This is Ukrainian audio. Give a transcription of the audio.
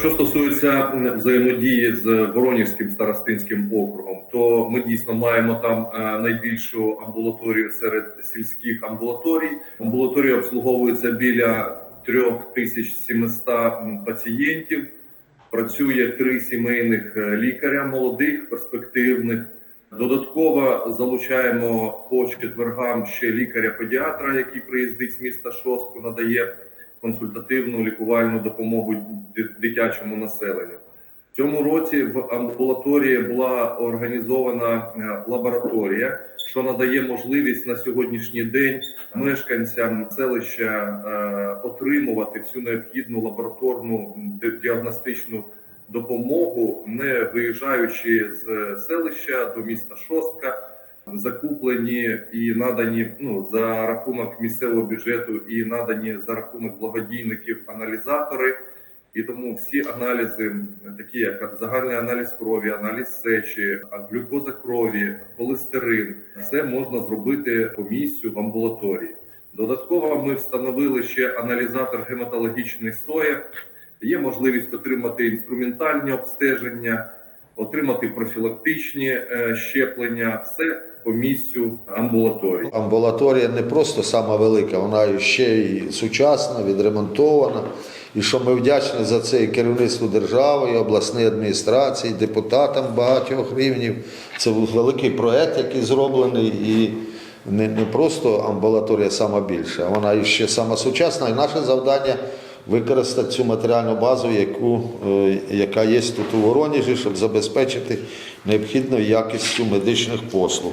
Що стосується взаємодії з Воронівським старостинським округом, то ми дійсно маємо там е, найбільшу амбулаторію серед сільських амбулаторій. Амбулаторія обслуговується біля 3700 м, пацієнтів. Працює три сімейних е, лікаря, молодих, перспективних. Додатково залучаємо по четвергам ще лікаря-педіатра, який приїздить з міста Шостку, надає консультативну лікувальну допомогу дитячому населенню. В цьому році в амбулаторії була організована е, лабораторія, що надає можливість на сьогоднішній день мешканцям селища е, отримувати всю необхідну лабораторну діагностичну допомогу, не виїжджаючи з селища до міста Шостка, закуплені і надані ну за рахунок місцевого бюджету, і надані за рахунок благодійників аналізатори. І тому всі аналізи, такі як загальний аналіз крові, аналіз сечі, глюкоза крові, холестерин, все можна зробити по місцю в амбулаторії. Додатково ми встановили ще аналізатор гематологічної сої. Є можливість отримати інструментальні обстеження, отримати профілактичні е, щеплення, все по місцю амбулаторії. Амбулаторія не просто сама велика, вона ще й сучасна, відремонтована. І що ми вдячні за це і керівництву держави, і обласній адміністрації, і депутатам багатьох рівнів. Це великий проект, який зроблений, і не, не просто амбулаторія сама більша, вона ще сама сучасна. І наше завдання використати цю матеріальну базу, яку, е, яка є тут у Воронежі, щоб забезпечити необхідною якістю медичних послуг.